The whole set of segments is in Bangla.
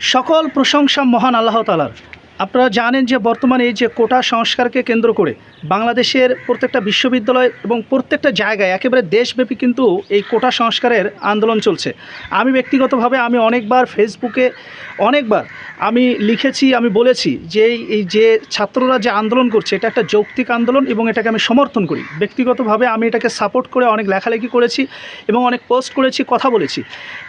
সকল প্রশংসা মহান আল্লাহ তালার আপনারা জানেন যে বর্তমানে এই যে কোটা সংস্কারকে কেন্দ্র করে বাংলাদেশের প্রত্যেকটা বিশ্ববিদ্যালয় এবং প্রত্যেকটা জায়গায় একেবারে দেশব্যাপী কিন্তু এই কোটা সংস্কারের আন্দোলন চলছে। আমি ব্যক্তিগতভাবে আমি অনেকবার ফেসবুকে অনেকবার আমি লিখেছি, আমি বলেছি যে এই- যে ছাত্ররা যে আন্দোলন করছে, এটা একটা যৌক্তিক আন্দোলন এবং এটাকে আমি সমর্থন করি। ব্যক্তিগতভাবে আমি এটাকে সাপোর্ট করে অনেক লেখালেখি করেছি এবং অনেক পোস্ট করেছি, কথা বলেছি।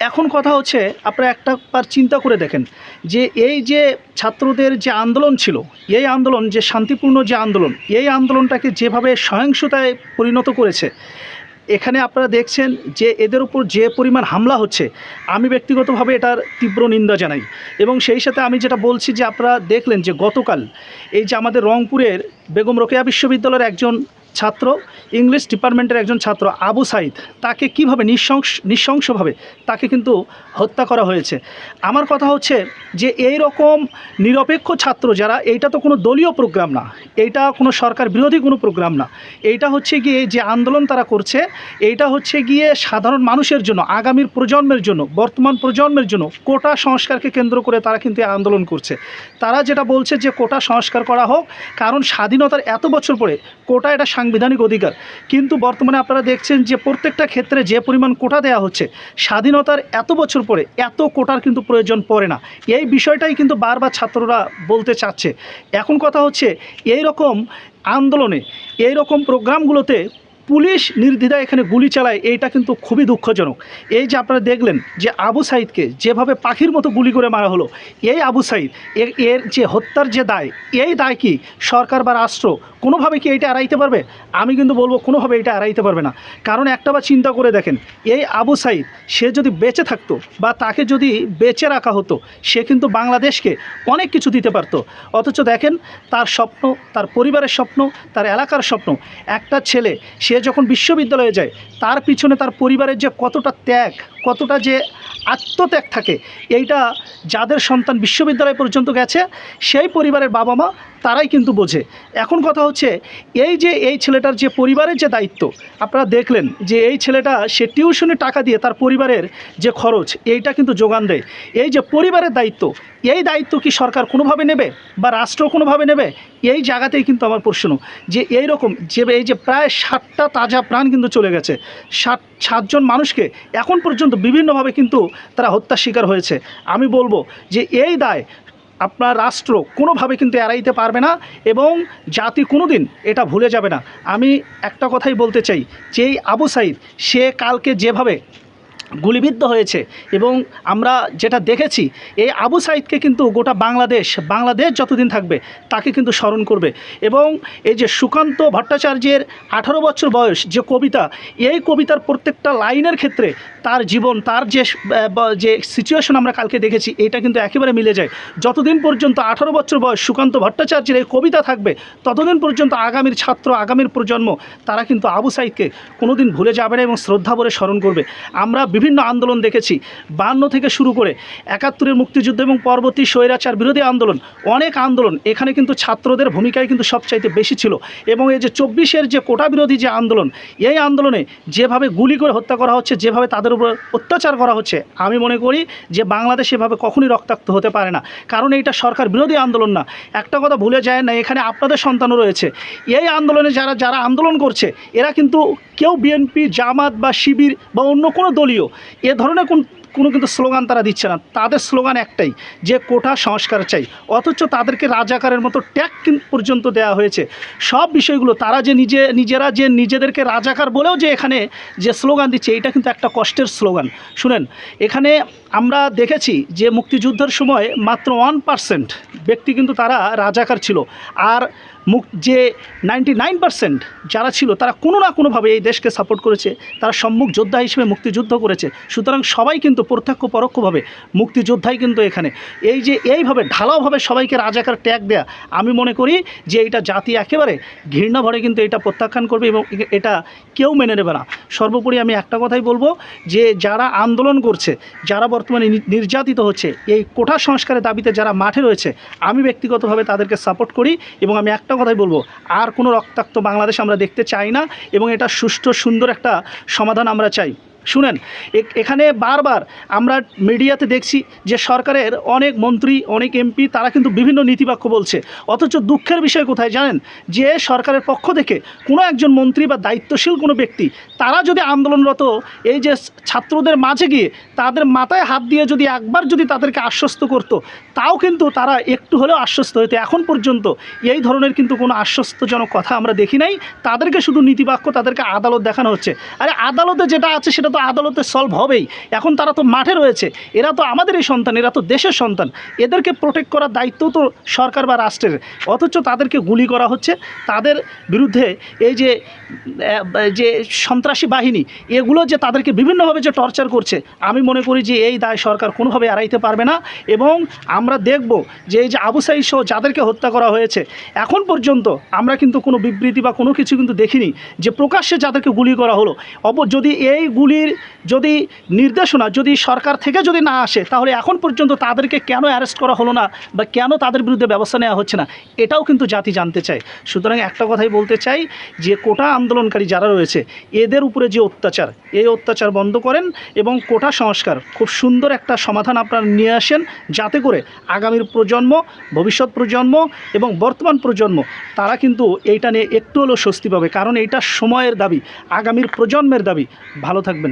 এখন কথা হচ্ছে, আপনারা একটা বার চিন্তা করে দেখেন যে এই যে ছাত্রদের যে আন্দোলন ছিল, এই আন্দোলন, যে শান্তিপূর্ণ যে আন্দোলন, এই আন্দোলনটাকে যেভাবে সহিংসতায় পরিণত করেছে, এখানে আপনারা দেখছেন যে এদের উপর যে পরিমাণ হামলা হচ্ছে, আমি ব্যক্তিগতভাবে এটার তীব্র নিন্দা জানাই। এবং সেই সাথে আমি যেটা বলছি যে আপনারা দেখলেন যে গতকাল এই যে আমাদের রংপুরের বেগম রোকেয়া বিশ্ববিদ্যালয়ের একজন ছাত্র, ইংলিশ ডিপার্টমেন্টের একজন ছাত্র আবু সাইদ, তাকে কীভাবে নৃশংস, নৃশংসভাবে তাকে কিন্তু হত্যা করা হয়েছে। আমার কথা হচ্ছে যে এই রকম নিরপেক্ষ ছাত্র যারা, এইটা তো কোনো দলীয় প্রোগ্রাম না, এইটা কোনো সরকার বিরোধী কোনো প্রোগ্রাম না, এইটা হচ্ছে গিয়ে যে আন্দোলন তারা করছে, এইটা হচ্ছে গিয়ে সাধারণ মানুষের জন্য, আগামীর প্রজন্মের জন্য, বর্তমান প্রজন্মের জন্য কোটা সংস্কারকে কেন্দ্র করে তারা কিন্তু আন্দোলন করছে। তারা যেটা বলছে যে কোটা সংস্কার করা হোক, কারণ স্বাধীনতার এত বছর পরে কোটা এটা সাংবিধানিক অধিকার। কিন্তু বর্তমানে আপনারা দেখছেন যে প্রত্যেকটা ক্ষেত্রে যে পরিমাণ কোটা দেওয়া হচ্ছে, স্বাধীনতার এত বছর পরে এত কোটার কিন্তু প্রয়োজন পড়ে না। এই বিষয়টাই কিন্তু বারবার ছাত্ররা বলতে চাচ্ছে। এখন কথা হচ্ছে এই রকম আন্দোলনে এই রকম প্রোগ্রামগুলোতে পুলিশ নির্দ্বিধায় এখানে গুলি চালায়, এইটা কিন্তু খুবই দুঃখজনক। এই যে আপনারা দেখলেন যে আবু সাইদকে যেভাবে পাখির মতো গুলি করে মারা হলো, এই আবু সাইদ এর যে হত্যার যে দায়, এই দায় কি সরকার বা রাষ্ট্র কোনোভাবে কি এটা এড়াইতে পারবে? আমি কিন্তু বলব কোনোভাবে এটা এড়াইতে পারবে না। কারণ একটা বার চিন্তা করে দেখেন, এই আবু সাইদ, সে যদি বেঁচে থাকতো বা তাকে যদি বেঁচে রাখা হতো, সে কিন্তু বাংলাদেশকে অনেক কিছু দিতে পারতো। অথচ দেখেন, তার স্বপ্ন, তার পরিবারের স্বপ্ন, তার এলাকার স্বপ্ন, একটা ছেলে, সে যখন বিশ্ববিদ্যালয়ে যায়, তার পিছনে তার পরিবারের যে কতটা ত্যাগ কতটা যে আত্মত্যাগ থাকে, এইটা যাদের সন্তান বিশ্ববিদ্যালয় পর্যন্ত গেছে, সেই পরিবারের বাবা মা তারাই কিন্তু বোঝে। এখন কথা হচ্ছে, এই যে এই ছেলেটার যে পরিবারের যে দায়িত্ব, আপনারা দেখলেন যে এই ছেলেটা সে টিউশনে টাকা দিয়ে তার পরিবারের যে খরচ, এইটা কিন্তু যোগান দেয়। এই যে পরিবারের দায়িত্ব এই দায়িত্ব কি সরকার কোনোভাবে নেবে বা রাষ্ট্র কোনোভাবে নেবে? এই জায়গাতেই কিন্তু আমার প্রশ্ন, যে এই রকম যে এই যে প্রায় ষাটটা তাজা প্রাণ কিন্তু চলে গেছে, ষাট, সাতজন মানুষকে এখন পর্যন্ত বিভিন্নভাবে কিন্তু তারা হত্যার শিকার হয়েছে। আমি বলব যে এই দায় আপনার রাষ্ট্র কোনোভাবে কিন্তু এড়াইতে পারবে না এবং জাতি কোনো দিন এটা ভুলে যাবে না। আমি একটা কথাই বলতে চাই যে এই আবু সাইদ, সে কালকে যেভাবে গুলিবিদ্ধ হয়েছে এবং আমরা যেটা দেখেছি, এই আবু সাইদকে কিন্তু গোটা বাংলাদেশ বাংলাদেশ যতদিন থাকবে তাকে কিন্তু স্মরণ করবে এবং এই যে সুকান্ত ভট্টাচার্যের আঠারো বছর বয়স যে কবিতা, এই কবিতার প্রত্যেকটা লাইনের ক্ষেত্রে তার জীবন, তার যে যে সিচুয়েশন আমরা কালকে দেখেছি এটা কিন্তু একেবারে মিলে যায়। যতদিন পর্যন্ত আঠারো বছর বয়স সুকান্ত ভট্টাচার্যের এই কবিতা থাকবে, ততদিন পর্যন্ত আগামীর ছাত্র, আগামীর প্রজন্ম, তারা কিন্তু আবু সাইদকে কোনোদিন ভুলে যাবে না এবং শ্রদ্ধা ভরে স্মরণ করবে। আমরা বিভিন্ন আন্দোলন দেখেছি। বান্ন থেকে শুরু করে একাত্তরের মুক্তিযুদ্ধ এবং পরবর্তী স্বৈরাচার বিরোধী আন্দোলন, অনেক আন্দোলন, এখানে কিন্তু ছাত্রদের ভূমিকাই কিন্তু সবচাইতে বেশি ছিল। এবং এই যে চব্বিশের যে কোটা বিরোধী যে আন্দোলন, এই আন্দোলনে যেভাবে গুলি করে হত্যা করা হচ্ছে, যেভাবে তাদের উপর অত্যাচার করা হচ্ছে, আমি মনে করি যে বাংলাদেশ এভাবে কখনই রক্তাক্ত হতে পারে না। কারণ এইটা সরকার বিরোধী আন্দোলন না। একটা কথা ভুলে যায় না, এখানে আপনাদের সন্তানও রয়েছে। এই আন্দোলনে যারা যারা আন্দোলন করছে, এরা কিন্তু কেউ বিএনপি, জামাত বা শিবির বা অন্য কোনো দলীয় এ ধরনের কোন, কোনো কিন্তু স্লোগান তারা দিচ্ছে না। তাদের স্লোগান একটাই, যে কোটা সংস্কার চাই। অথচ তাদেরকে রাজাকারের মতো ট্যাগ পর্যন্ত দেওয়া হয়েছে। সব বিষয়গুলো তারা যে নিজে, নিজেরা যে নিজেদেরকে রাজাকার বলেও যে এখানে যে স্লোগান দিচ্ছে এটা কিন্তু একটা কষ্টের স্লোগান। শুনেন, এখানে আমরা দেখেছি যে মুক্তিযুদ্ধের সময় মাত্র ওয়ান পার্সেন্ট ব্যক্তি কিন্তু তারা রাজাকার ছিল। আর মুক যে নাইনটি নাইন পার্সেন্ট যারা ছিল, তারা কোনো না কোনোভাবে এই দেশকে সাপোর্ট করেছে। তারা সম্মুখ যোদ্ধা হিসেবে মুক্তিযুদ্ধ করেছে। সুতরাং সবাই কিন্তু প্রত্যক্ষ পরোক্ষভাবে মুক্তিযোদ্ধাই কিন্তু এখানে। এই যে এইভাবে ঢালাওভাবে সবাইকে রাজাকার ট্যাগ দেয়া, আমি মনে করি যে এটা জাতি একেবারে ঘৃণা ভরে কিন্তু এটা প্রত্যাখ্যান করবে এবং এটা কেউ মেনে নেবে না। সর্বোপরি আমি একটা কথাই বলব যে যারা আন্দোলন করছে, যারা বর্তমানে নির্যাতিত হচ্ছে, এই কোঠা সংস্কারের দাবিতে যারা মাঠে রয়েছে, আমি ব্যক্তিগতভাবে তাদেরকে সাপোর্ট করি এবং আমি একটা কথাই বলব, আর কোনো রক্তাক্ত বাংলাদেশ আমরা দেখতে চাই না এবং এটা সুষ্ঠু সুন্দর একটা সমাধান আমরা চাই। শুনেন এখানে বারবার আমরা মিডিয়াতে দেখছি যে সরকারের অনেক মন্ত্রী, অনেক এমপি, তারা কিন্তু বিভিন্ন নীতিবাক্য বলছে। অথচ দুঃখের বিষয় কোথায় জানেন? যে সরকারের পক্ষ থেকে কোনো একজন মন্ত্রী বা দায়িত্বশীল কোনো ব্যক্তি, তারা যদি আন্দোলনরত, এই যে ছাত্রদের মাঝে গিয়ে তাদের মাথায় হাত দিয়ে যদি একবার যদি তাদেরকে আশ্বস্ত করতো, তাও কিন্তু তারা একটু হলেও আশ্বস্ত হতো। এখন পর্যন্ত এই ধরনের কিন্তু কোনো আশ্বস্তজনক কথা আমরা দেখি নাই। তাদেরকে শুধু নীতিবাক্য, তাদেরকে আদালত দেখানো হচ্ছে। আরে আদালতে যেটা আছে সেটা তো আদালতে সলভ হবেই। এখন তারা তো মাঠে রয়েছে। এরা তো আমাদেরই সন্তান, এরা তো দেশের সন্তান। এদেরকে প্রোটেক্ট করার দায়িত্ব তো সরকার বা রাষ্ট্রের। অথচ তাদেরকে গুলি করা হচ্ছে। তাদের বিরুদ্ধে এই যে যে সন্ত্রাসী বাহিনী, এগুলো যে তাদেরকে বিভিন্নভাবে যে টর্চার করছে, আমি মনে করি যে এই দায় সরকার কোনোভাবে এড়াইতে পারবে না। এবং আমরা দেখব যে এই যে আবু সাইদ সহ যাদেরকে হত্যা করা হয়েছে, এখন পর্যন্ত আমরা কিন্তু কোনো বিবৃতি বা কোনো কিছু কিন্তু দেখিনি যে প্রকাশ্যে যাদেরকে গুলি করা হলো। অপ যদি এই গুলির যদি নির্দেশনা, যদি সরকার থেকে যদি না আসে, তাহলে এখন পর্যন্ত তাদেরকে কেন অ্যারেস্ট করা হলো না বা কেন তাদের বিরুদ্ধে ব্যবস্থা নেওয়া হচ্ছে না? এটাও কিন্তু জাতি জানতে চায়। সুতরাং একটা কথাই বলতে চাই যে, কোটা আন্দোলনকারী যারা রয়েছে, এদের উপরে যে অত্যাচার, এই অত্যাচার বন্ধ করেন এবং কোটা সংস্কার, খুব সুন্দর একটা সমাধান আপনারা নিয়ে আসেন যাতে করে আগামীর প্রজন্ম, ভবিষ্যৎ প্রজন্ম এবং বর্তমান প্রজন্ম, তারা কিন্তু এইটা নিয়ে একটু হলেও স্বস্তি পাবে। কারণ এইটা সময়ের দাবি, আগামীর প্রজন্মের দাবি। ভালো থাকবেন।